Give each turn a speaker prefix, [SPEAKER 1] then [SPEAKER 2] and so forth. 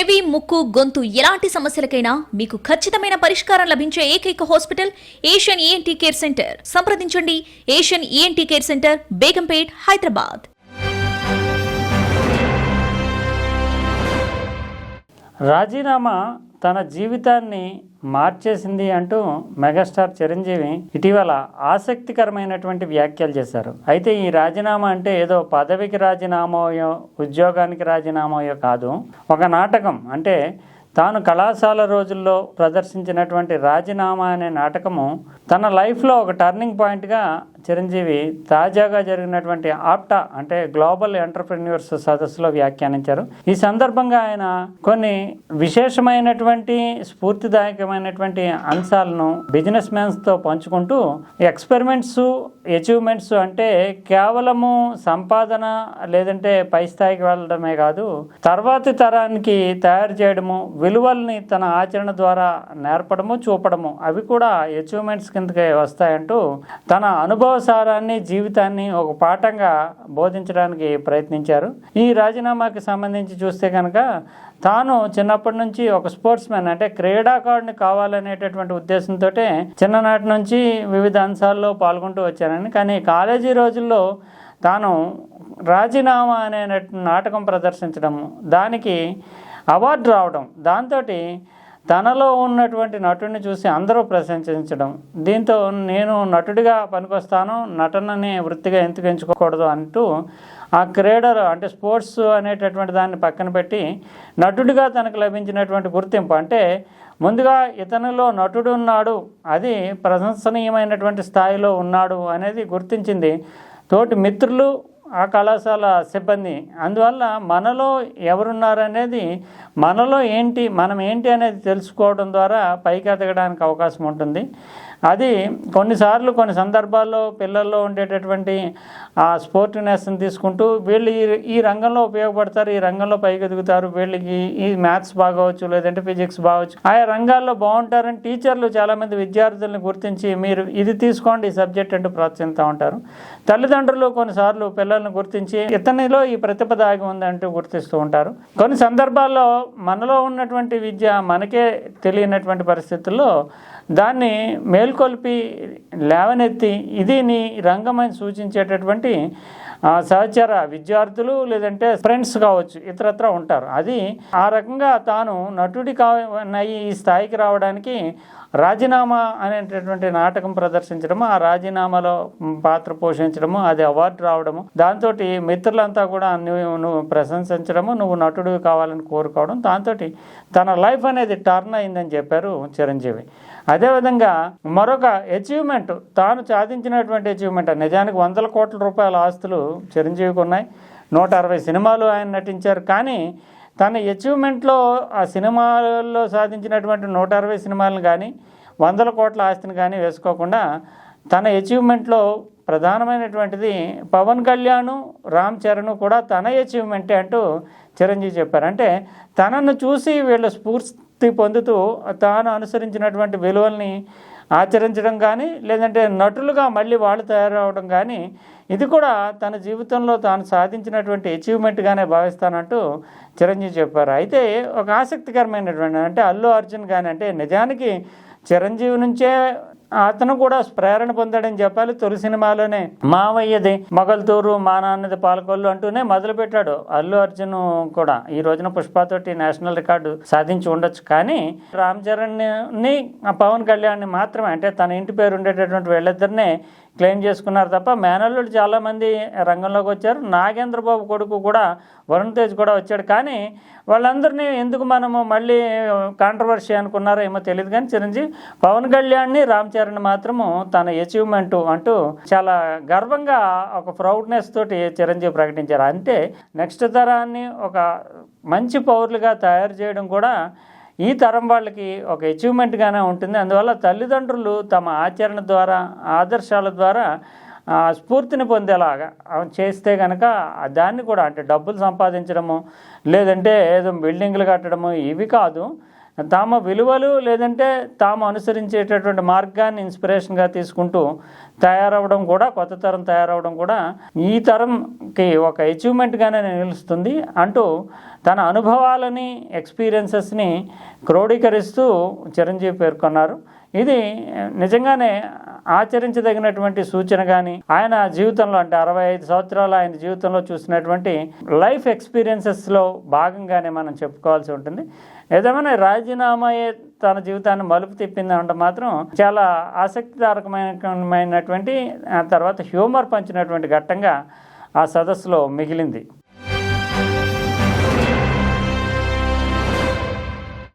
[SPEAKER 1] చెవి ముక్కు గొంతు ఎలాంటి సమస్యలకైనా మీకు ఖచ్చితమైన పరిష్కారం లభించే ఏకైక hospital Asian ENT care centre. సంప్రదించండి. Asian ENT care centre Begumpet Hyderabad.
[SPEAKER 2] రాజీనామా తన జీవితాన్ని మార్చేసింది అంటూ మెగాస్టార్ చిరంజీవి ఇటీవల ఆసక్తికరమైనటువంటి వ్యాఖ్యలు చేశారు. అయితే ఈ రాజీనామా అంటే ఏదో పదవికి రాజీనామాయో ఉద్యోగానికి రాజీనామాయో కాదు. ఒక నాటకం అంటే తాను కళాశాల రోజుల్లో ప్రదర్శించినటువంటి రాజీనామా అనే నాటకము తన లైఫ్లో ఒక టర్నింగ్ పాయింట్గా చిరంజీవి తాజాగా జరిగినటువంటి ఆప్టా అంటే గ్లోబల్ ఎంటర్ప్రెన్యూర్స్ సదస్సులో వ్యాఖ్యానించారు. ఈ సందర్భంగా ఆయన కొన్ని విశేషమైనటువంటి స్ఫూర్తిదాయకమైనటువంటి అంశాలను బిజినెస్ మ్యాన్స్తో పంచుకుంటూ ఎక్స్పెరిమెంట్స్ అచీవ్మెంట్స్ అంటే కేవలము సంపాదన లేదంటే పై స్థాయికి వెళ్ళడమే కాదు తర్వాతి తరానికి తయారు చేయడము విలువల్ని తన ఆచరణ ద్వారా నేర్పడము చూపడము అవి కూడా అచీవ్మెంట్స్ కిందకే వస్తాయంటూ తన అనుభవం అనుభవసారాన్ని జీవితాన్ని ఒక పాఠంగా బోధించడానికి ప్రయత్నించారు. ఈ రాజీనామాకి సంబంధించి చూస్తే కనుక తాను చిన్నప్పటి నుంచి ఒక స్పోర్ట్స్ మ్యాన్ అంటే క్రీడాకారుడిని కావాలనేటటువంటి ఉద్దేశంతో చిన్ననాటి నుంచి వివిధ అంశాల్లో పాల్గొంటూ వచ్చానని. కానీ కాలేజీ రోజుల్లో తాను రాజీనామా అనే నాటకం ప్రదర్శించడం దానికి అవార్డు రావడం దాంతో తనలో ఉన్నటువంటి నటుడిని చూసి అందరూ ప్రశంసించడం దీంతో నేను నటుడిగా పనికొస్తాను నటనని వృత్తిగా ఎందుకు ఎంచుకోకూడదు అంటూ ఆ క్రీడలు అంటే స్పోర్ట్స్ అనేటటువంటి దాన్ని పక్కన పెట్టి నటుడిగా తనకు లభించినటువంటి గుర్తింపు. అంటే ముందుగా ఇతనిలో నటుడు ఉన్నాడు అది ప్రశంసనీయమైనటువంటి స్థాయిలో ఉన్నాడు అనేది గుర్తించింది. తోటి మిత్రులు ఆ కళాశాల సిబ్బంది. అందువల్ల మనలో ఎవరున్నారనేది మనలో ఏంటి మనం ఏంటి అనేది తెలుసుకోవడం ద్వారా పైకి ఎదగడానికి అవకాశం ఉంటుంది. అది కొన్నిసార్లు కొన్ని సందర్భాల్లో పిల్లల్లో ఉండేటటువంటి ఆ స్పోర్టినెస్ని తీసుకుంటూ వీళ్ళు ఈ ఈ రంగంలో ఉపయోగపడతారు ఈ రంగంలో పైకి ఎదుగుతారు వీళ్ళకి ఈ మ్యాథ్స్ బాగవచ్చు లేదంటే ఫిజిక్స్ బాగవచ్చు. ఆయా రంగాల్లో బాగుంటారని టీచర్లు చాలామంది విద్యార్థులను గుర్తించి మీరు ఇది తీసుకోండి ఈ సబ్జెక్ట్ అంటూ ప్రోత్సహిస్తూ ఉంటారు. తల్లిదండ్రులు కొన్నిసార్లు పిల్లలు పిల్లల్ని గుర్తించి ఇతనిలో ఈ ప్రతిభ దాగి ఉందంటూ గుర్తిస్తూ ఉంటారు. కొన్ని సందర్భాల్లో మనలో ఉన్నటువంటి విద్య మనకే తెలియనటువంటి పరిస్థితుల్లో దాన్ని మేల్కొల్పి లేవనెత్తి ఇది నీ రంగమని సూచించేటటువంటి సహచర విద్యార్థులు లేదంటే ఫ్రెండ్స్ కావచ్చు ఇతరత్ర ఉంటారు. అది ఆ రకంగా తాను నటుడి కావనయ్యి ఈ స్థాయికి రావడానికి రాజీనామా అనేటటువంటి నాటకం ప్రదర్శించడము ఆ రాజీనామాలో పాత్ర పోషించడము అది అవార్డు రావడము దాంతో మిత్రులంతా కూడా నువ్వు నువ్వు ప్రశంసించడము నువ్వు నటుడు కావాలని కోరుకోవడం దాంతో తన లైఫ్ అనేది టర్న్ అయిందని చెప్పారు చిరంజీవి. అదేవిధంగా మరొక అచీవ్మెంట్ తాను సాధించినటువంటి అచీవ్మెంట్ నిజానికి వందల కోట్ల రూపాయల ఆస్తులు చిరంజీవికి ఉన్నాయి. నూట అరవై సినిమాలు ఆయన నటించారు. కానీ తన అచీవ్మెంట్లో ఆ సినిమాల్లో సాధించినటువంటి నూట అరవై సినిమాలను కానీ వందల కోట్ల ఆస్తిని కానీ వేసుకోకుండా తన అచీవ్మెంట్లో ప్రధానమైనటువంటిది పవన్ కళ్యాణ్ రామ్ చరణ్ కూడా తన అచీవ్మెంటే అంటూ చిరంజీవి చెప్పారు. అంటే తనను చూసి వీళ్ళు స్ఫూర్తి పొందుతూ తాను అనుసరించినటువంటి విలువల్ని ఆచరించడం కానీ లేదంటే నటులుగా మళ్ళీ వాళ్ళు తయారవడం కానీ ఇది కూడా తన జీవితంలో తాను సాధించినటువంటి అచీవ్మెంట్గానే భావిస్తానంటూ చిరంజీవి చెప్పారు. అయితే ఒక ఆసక్తికరమైనటువంటి అంటే అల్లు అర్జున్ కానీ అంటే నిజానికి చిరంజీవి నుంచే అతను కూడా ప్రేరణ పొందాడని చెప్పాలి. తొలి సినిమాలోనే మావయ్యది మొగల్తూరు మా నాన్నది పాలకొల్లు అంటూనే మొదలుపెట్టాడు అల్లు అర్జున్ కూడా. ఈ రోజున పుష్పతోటి నేషనల్ రికార్డు సాధించి ఉండొచ్చు. కానీ రామ్ చరణ్ని పవన్ కళ్యాణ్ని మాత్రమే అంటే తన ఇంటి పేరు ఉండేటటువంటి వీళ్ళిద్దరినే క్లెయిమ్ చేసుకున్నారు తప్ప మేనల్లుడు చాలామంది రంగంలోకి వచ్చారు. నాగేంద్రబాబు కొడుకు కూడా వరుణ్ తేజ్ కూడా వచ్చాడు. కానీ వాళ్ళందరినీ ఎందుకు మనము మళ్ళీ కాంట్రవర్సీ అనుకున్నారో ఏమో తెలియదు కానీ చిరంజీవి పవన్ కళ్యాణ్ని రామ్ చరణ్ మాత్రము తన అచీవ్మెంట్ అంటూ చాలా గర్వంగా ఒక ప్రౌడ్నెస్ తోటి చిరంజీవి ప్రకటించారు. అంటే నెక్స్ట్ తరాన్ని ఒక మంచి పౌరులుగా తయారు చేయడం కూడా ఈ తరం వాళ్ళకి ఒక అచీవ్మెంట్గానే ఉంటుంది. అందువల్ల తల్లిదండ్రులు తమ ఆచరణ ద్వారా ఆదర్శాల ద్వారా స్ఫూర్తిని పొందేలాగా చేస్తే కనుక దాన్ని కూడా అంటే డబ్బులు సంపాదించడము లేదంటే ఏదో బిల్డింగ్లు కట్టడము ఇవి కాదు. తమ విలువలు లేదంటే తాము అనుసరించేటటువంటి మార్గాన్ని ఇన్స్పిరేషన్గా తీసుకుంటూ తయారవడం కూడా కొత్త తరం తయారవడం కూడా ఈ తరంకి ఒక అచీవ్మెంట్గానే నిలుస్తుంది. అంటూ తన అనుభవాలని ఎక్స్పీరియన్సెస్ని క్రోడీకరిస్తూ చిరంజీవి పేర్కొన్నారు. ఇది నిజంగానే ఆచరించదగినటువంటి సూచన కానీ ఆయన జీవితంలో అంటే అరవై ఐదు సంవత్సరాలు ఆయన జీవితంలో చూసినటువంటి లైఫ్ ఎక్స్పీరియన్సెస్లో భాగంగానే మనం చెప్పుకోవాల్సి ఉంటుంది. ఏదేమైనా రాజీనామాయే తన జీవితాన్ని మలుపు తిప్పిందంటే మాత్రం చాలా ఆసక్తిదారకమైనటువంటి ఆ తర్వాత హ్యూమర్ పంచినటువంటి ఘట్టంగా ఆ సదస్సులో మిగిలింది.